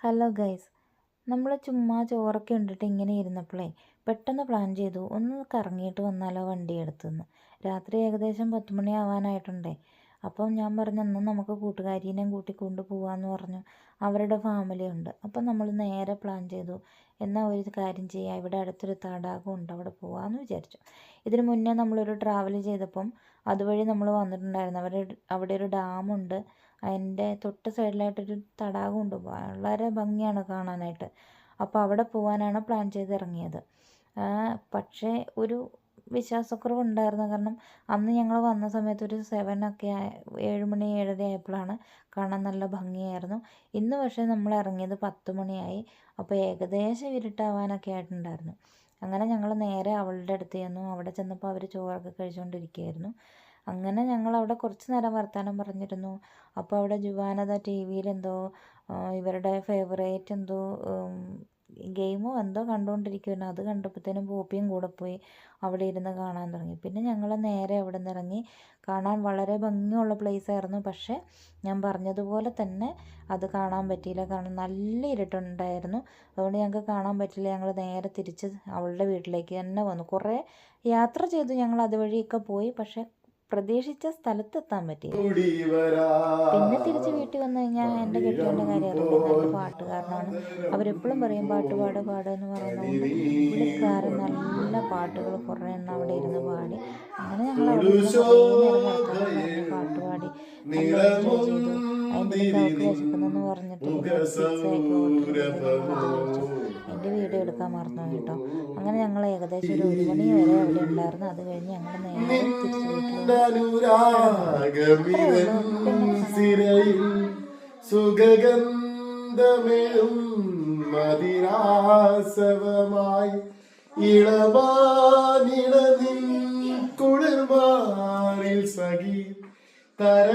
Hello guys നമ്മൾ ചുമ്മാ ചോറൊക്കെ ഉണ്ടിട്ട് ഇങ്ങനെ ഇരുന്നപ്പോഴേ പെട്ടെന്ന് പ്ലാൻ ചെയ്തു. ഒന്ന് കറങ്ങിയിട്ട് വന്നാലോ വണ്ടി എടുത്തുനിന്ന് രാത്രി ഏകദേശം പത്ത് മണി അപ്പം ഞാൻ പറഞ്ഞു എന്നാൽ നമുക്ക് കൂട്ടുകാരീനെയും കൂട്ടി കൊണ്ടു പോകാമെന്ന് പറഞ്ഞു. അവരുടെ ഫാമിലി ഉണ്ട്. അപ്പം നമ്മൾ നേരെ പ്ലാൻ ചെയ്തു. എന്നാൽ ഒരു കാര്യം ചെയ്യാം. ഇവിടെ അടുത്തൊരു തടാകം ഉണ്ട്. അവിടെ പോകാമെന്ന് വിചാരിച്ചു. ഇതിന് മുന്നേ നമ്മളൊരു ട്രാവൽ ചെയ്തപ്പം അതുവഴി നമ്മൾ വന്നിട്ടുണ്ടായിരുന്നു. അവിടെ അവിടെ ഒരു ഡാമുണ്ട് അതിന്റെ തൊട്ട് സൈഡിലായിട്ടൊരു തടാകമുണ്ട്. വളരെ ഭംഗിയാണ് കാണാനായിട്ട്. അപ്പോൾ അവിടെ പോകാനാണ് പ്ലാൻ ചെയ്ത് ഇറങ്ങിയത് പക്ഷേ ഒരു വിശ്വാസക്കുറവുണ്ടായിരുന്നു. കാരണം അന്ന് ഞങ്ങൾ വന്ന സമയത്ത് ഒരു സെവൻ ഒക്കെ ഏഴ് മണി ഏഴര ആയപ്പോഴാണ് കാണാൻ നല്ല ഭംഗിയായിരുന്നു. ഇന്ന് പക്ഷേ നമ്മൾ ഇറങ്ങിയത് പത്ത് മണിയായി. അപ്പോൾ ഏകദേശം ഇരുട്ടാവാനൊക്കെ ആയിട്ടുണ്ടായിരുന്നു. അങ്ങനെ ഞങ്ങൾ നേരെ അവളുടെ അടുത്ത് ചെന്നു. അവിടെ ചെന്നപ്പോൾ അവർ ചോറൊക്കെ കഴിച്ചുകൊണ്ടിരിക്കുകയായിരുന്നു. അങ്ങനെ ഞങ്ങൾ അവിടെ കുറച്ച് നേരം വർത്തമാനം പറഞ്ഞിരുന്നു. അപ്പോൾ അവിടെ ജുവാനത ടി വിയിൽ എന്തോ ഇവരുടെ ഫേവറേറ്റ് എന്തോ ഗെയിമോ എന്തോ കണ്ടുകൊണ്ടിരിക്കുമായിരുന്നു അത് കണ്ടപ്പോഴത്തേനും പോപ്പിയും കൂടെ പോയി അവിടെ ഇരുന്ന് കാണാൻ തുടങ്ങി. പിന്നെ ഞങ്ങൾ നേരെ അവിടെ നിന്ന് ഇറങ്ങി കാണാൻ വളരെ ഭംഗിയുള്ള പ്ലേസ് ആയിരുന്നു. പക്ഷേ ഞാൻ പറഞ്ഞതുപോലെ തന്നെ അത് കാണാൻ പറ്റിയില്ല. കാരണം നല്ല ഇരുട്ടുണ്ടായിരുന്നു. അതുകൊണ്ട് ഞങ്ങൾക്ക് കാണാൻ പറ്റില്ല. ഞങ്ങൾ നേരെ തിരിച്ച് അവളുടെ വീട്ടിലേക്ക് തന്നെ വന്നു. കുറേ യാത്ര ചെയ്തു ഞങ്ങൾ അതുവഴിയൊക്കെ പോയി. പക്ഷേ പ്രതീക്ഷിച്ച സ്ഥലത്തെത്താൻ പറ്റി പിന്നെ തിരിച്ച് വീട്ടിൽ വന്നു കഴിഞ്ഞാൽ എന്റെ കെട്ടിന്റെ കാര്യം അറിയില്ല. പാട്ട് കാരണമാണ് അവരെപ്പോഴും പറയും പാട്ട് പാട് പാട് എന്ന് പറയുന്നത് പുള്ളിക്കാരൻ നല്ല പാട്ടുകൾ കുറേ എണ്ണം അവിടെ ഇരുന്ന് പാടി. അങ്ങനെ ഞങ്ങൾ അവിടെ ഇരുന്ന് പാട്ട് പാടി. അതിന്റെ വിശക്കുന്നെന്ന് പറഞ്ഞിട്ട് എന്റെ വീഡിയോ എടുക്കാൻ മറന്നു കേട്ടോ. അങ്ങനെ ഞങ്ങൾ ഏകദേശം ഒരു ഒരു മണി വരെ അവിടെ ഉണ്ടായിരുന്നു. അത് കഴിഞ്ഞ് ഞങ്ങൾ നേരെ ഇളവാനിളനിൻ കുളിർമാറിൽ സഖി തര